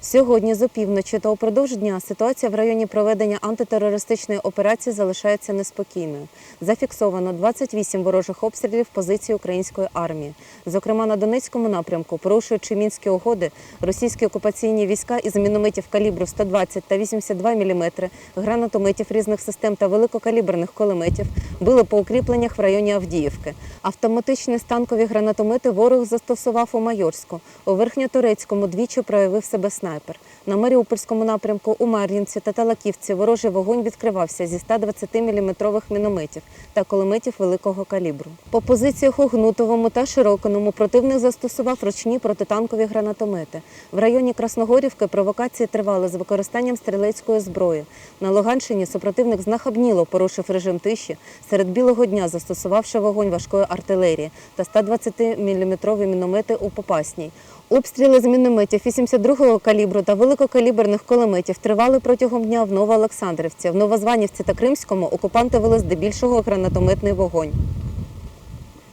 Сьогодні з опівночі та упродовж дня ситуація в районі проведення антитерористичної операції залишається неспокійною. Зафіксовано 28 ворожих обстрілів позиції української армії. Зокрема, на Донецькому напрямку, порушуючи мінські угоди, російські окупаційні війська із мінометів калібру 120 та 82 мм, гранатометів різних систем та великокаліберних кулеметів били по укріпленнях в районі Авдіївки. Автоматичні станкові гранатомети ворог застосував у Майорську. У Верхньоторецькому двічі проявив себе снайпер. На Маріупольському напрямку у Мар'їнці та Талаківці ворожий вогонь відкривався зі 120-мм мінометів та кулеметів великого калібру. По позиціях у Гнутовому та Широкиному противник застосував ручні протитанкові гранатомети. В районі Красногорівки провокації тривали з використанням стрілецької зброї. На Луганщині супротивник знахабніло порушив режим тиші, серед білого дня застосувавши вогонь важкої артилерії та 120-мм міномети у Попасній. Обстріли з мінометів 82-го калібру та великокаліберних кулеметів тривали протягом дня в Новоолександрівці. В Новозванівці та Кримському окупанти вели здебільшого гранатометний вогонь.